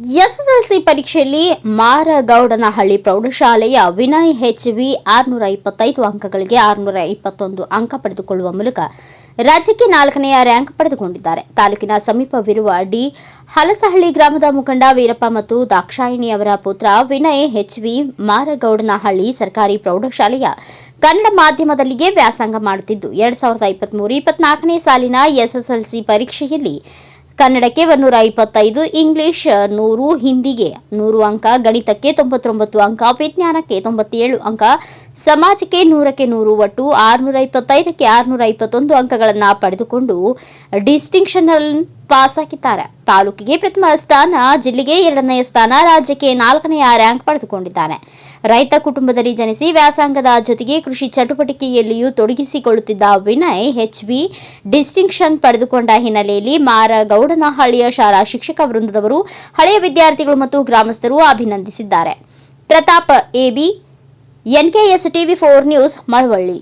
SSLC ಪರೀಕ್ಷೆಯಲ್ಲಿ ಮಾರಗೌಡನಹಳ್ಳಿ ಪ್ರೌಢಶಾಲೆಯ Vinay H V ಆರುನೂರ ಇಪ್ಪತ್ತೈದು ಅಂಕಗಳಿಗೆ ಆರುನೂರ ಇಪ್ಪತ್ತೊಂದು ಅಂಕ ಪಡೆದುಕೊಳ್ಳುವ ಮೂಲಕ ರಾಜ್ಯಕ್ಕೆ ನಾಲ್ಕನೆಯ ರ್ಯಾಂಕ್ ಪಡೆದುಕೊಂಡಿದ್ದಾರೆ. ತಾಲೂಕಿನ ಸಮೀಪವಿರುವ ಡಿ ಹಲಸಹಳ್ಳಿ ಗ್ರಾಮದ ಮುಖಂಡ ವೀರಪ್ಪ ಮತ್ತು ದಾಕ್ಷಾಯಿಣಿ ಅವರ ಪುತ್ರ ವಿನಯ್ ಎಚ್ ವಿ ಮಾರಗೌಡನಹಳ್ಳಿ ಸರ್ಕಾರಿ ಪ್ರೌಢಶಾಲೆಯ ಕನ್ನಡ ಮಾಧ್ಯಮದಲ್ಲಿಯೇ ವ್ಯಾಸಂಗ ಮಾಡುತ್ತಿದ್ದು, ಎರಡ್ ಸಾವಿರದ ಇಪ್ಪತ್ತ್ಮೂರು ಇಪ್ಪತ್ನಾಲ್ಕನೇ ಸಾಲಿನ ಎಸ್ಎಸ್ಎಲ್ಸಿ ಪರೀಕ್ಷೆಯಲ್ಲಿ ಕನ್ನಡಕ್ಕೆ ಒಂದೂರ ಇಪ್ಪತ್ತೈದು, ಇಂಗ್ಲಿಷ್ ನೂರು, ಹಿಂದಿಗೆ ನೂರು ಅಂಕ, ಗಣಿತಕ್ಕೆ ತೊಂಬತ್ತೊಂಬತ್ತು ಅಂಕ, ವಿಜ್ಞಾನಕ್ಕೆ ತೊಂಬತ್ತೇಳು ಅಂಕ, ಸಮಾಜಕ್ಕೆ ನೂರಕ್ಕೆ ನೂರು ಒಟ್ಟು ಆರುನೂರ ಇಪ್ಪತ್ತೈದಕ್ಕೆ ಆರುನೂರ ಇಪ್ಪತ್ತೊಂದು ಅಂಕಗಳನ್ನು ಪಡೆದುಕೊಂಡು ಡಿಸ್ಟಿಂಕ್ಷನ್ ಪಾಸ್ ಆಗಿದ್ದಾರೆ. ತಾಲೂಕಿಗೆ ಪ್ರಥಮ ಸ್ಥಾನ, ಜಿಲ್ಲೆಗೆ ಎರಡನೆಯ ಸ್ಥಾನ, ರಾಜ್ಯಕ್ಕೆ ನಾಲ್ಕನೆಯ ರ್ಯಾಂಕ್ ಪಡೆದುಕೊಂಡಿದ್ದಾನೆ. ರೈತ ಕುಟುಂಬದಲ್ಲಿ ಜನಿಸಿ ವ್ಯಾಸಂಗದ ಜೊತೆಗೆ ಕೃಷಿ ಚಟುವಟಿಕೆಯಲ್ಲಿಯೂ ತೊಡಗಿಸಿಕೊಳ್ಳುತ್ತಿದ್ದ ವಿನಯ್ ಎಚ್ ಬಿ ಡಿಸ್ಟಿಂಕ್ಷನ್ ಪಡೆದುಕೊಂಡ ಹಿನ್ನೆಲೆಯಲ್ಲಿ ಮಾರಗೌಡನಹಳ್ಳಿಯ ಶಾಲಾ ಶಿಕ್ಷಕ ವೃಂದದವರು ಹಳೆಯ ವಿದ್ಯಾರ್ಥಿಗಳು ಮತ್ತು ಗ್ರಾಮಸ್ಥರು ಅಭಿನಂದಿಸಿದ್ದಾರೆ. Pratap AB NKS TV four news Malavalli.